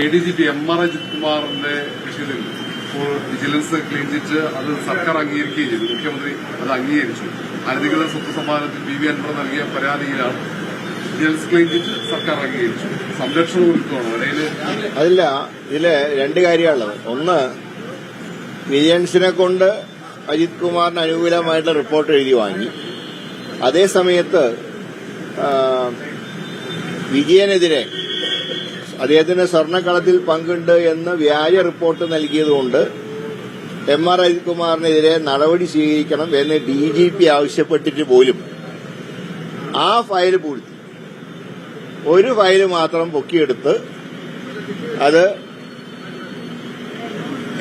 A D G P M R Ajith കുമാറിന്റെ വിഷയത്തിൽ ഇപ്പോൾ വിജിലൻസ് ക്ലീൻ ചിറ്റ് അത് സർക്കാർ അംഗീകരിക്കുകയും ചെയ്തു. മുഖ്യമന്ത്രി അത് അംഗീകരിച്ചു. അനധികൃത സ്വത്ത് സമ്മാനത്തിൽ പി വി അൻവർ നൽകിയ പരാതിയിലാണ് വിജിലൻസ് ക്ലീൻ ചിറ്റ് സർക്കാർ അംഗീകരിച്ചു സംരക്ഷണം ഒരുക്കുകയാണ് ഇടയിൽ അതില്ല ഇതിൽ രണ്ട് കാര്യമുള്ളത് ഒന്ന് വിജിലൻസിനെ കൊണ്ട് അജിത് കുമാറിന് അനുകൂലമായിട്ടുള്ള റിപ്പോർട്ട് എഴുതി വാങ്ങി. അതേ സമയത്ത് വിജയനെതിരെ അദ്ദേഹത്തിന് സ്വർണക്കളത്തിൽ പങ്കുണ്ട് എന്ന് വ്യാജ റിപ്പോർട്ട് നൽകിയതുകൊണ്ട് എം ആർ അജിത്കുമാറിനെതിരെ നടപടി സ്വീകരിക്കണം എന്ന് ഡി ജി പി ആവശ്യപ്പെട്ടിട്ട് പോലും ആ ഫയൽ പൂഴ്ത്തി. ഒരു ഫയൽ മാത്രം പൊക്കിയെടുത്ത് അത്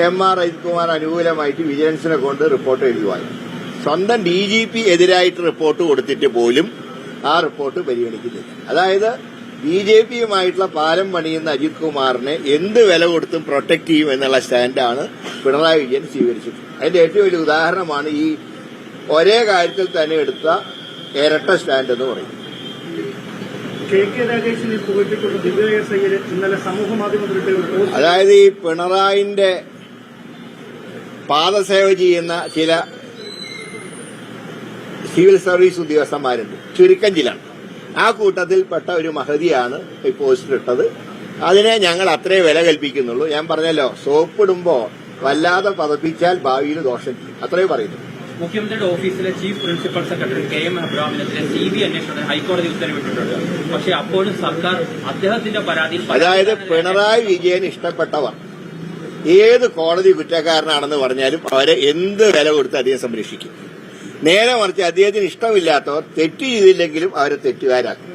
എം ആർ അജിത്കുമാർ അനുകൂലമായിട്ട് വിജിലൻസിനെ കൊണ്ട് റിപ്പോർട്ട് എഴുതുവാൻ. സ്വന്തം ഡി ജി പി എതിരായിട്ട് റിപ്പോർട്ട് കൊടുത്തിട്ട് പോലും ആ റിപ്പോർട്ട് പരിഗണിക്കുന്നില്ല. അതായത് ബി ജെ പിയുമായിട്ടുള്ള പാലം പണിയുന്ന അജിത് കുമാറിനെ എന്ത് വില കൊടുത്തും പ്രൊട്ടക്ട് ചെയ്യും എന്നുള്ള സ്റ്റാൻഡാണ് പിണറായി വിജയൻ സ്വീകരിച്ചത് അതിന്റെ ഏറ്റവും വലിയ ഉദാഹരണമാണ് ഈ ഒരേ കാര്യത്തിൽ തന്നെ എടുത്ത ഇരട്ട സ്റ്റാൻഡ് എന്ന് പറയും അതായത് ഈ പിണറായിന്റെ പാദസേവ ചെയ്യുന്ന ചില സിവിൽ സർവീസ് ഉദ്യോഗസ്ഥന്മാരുണ്ട്. ചുരുക്കം ചില ആ കൂട്ടത്തിൽപ്പെട്ട ഒരു മഹതിയാണ് ഈ പോസ്റ്റർ ഇട്ടത് അതിനെ ഞങ്ങൾ അത്രേ വില കൽപ്പിക്കുന്നുള്ളൂ. ഞാൻ പറഞ്ഞല്ലോ സോപ്പിടുമ്പോ വല്ലാതെ പതപ്പിച്ചാൽ ഭാവിയിൽ ദോഷം. അത്രേ പറയുന്നു. മുഖ്യമന്ത്രിയുടെ ഓഫീസിലെ chief principal secretary K M അബ്രാമിനെതിരെ C B അന്വേഷണത്തിന് ഹൈക്കോടതി ഉത്തരവിട്ടിട്ടുണ്ട്. പക്ഷെ അപ്പോഴും സർക്കാർ അദ്ദേഹത്തിന്റെ പരാതിയിൽ അതായത് പിണറായി വിജയൻ ഇഷ്ടപ്പെട്ടവർ ഏത് കോടതി കുറ്റക്കാരനാണെന്ന് പറഞ്ഞാലും അവരെ എന്ത് വില കൊടുത്ത് അദ്ദേഹം സംരക്ഷിക്കും. നേരെ മറിച്ച് അദ്ദേഹത്തിന് ഇഷ്ടമില്ലാത്തവർ തെറ്റ് ചെയ്തില്ലെങ്കിലും അവരെ തെറ്റുകാരാക്കും.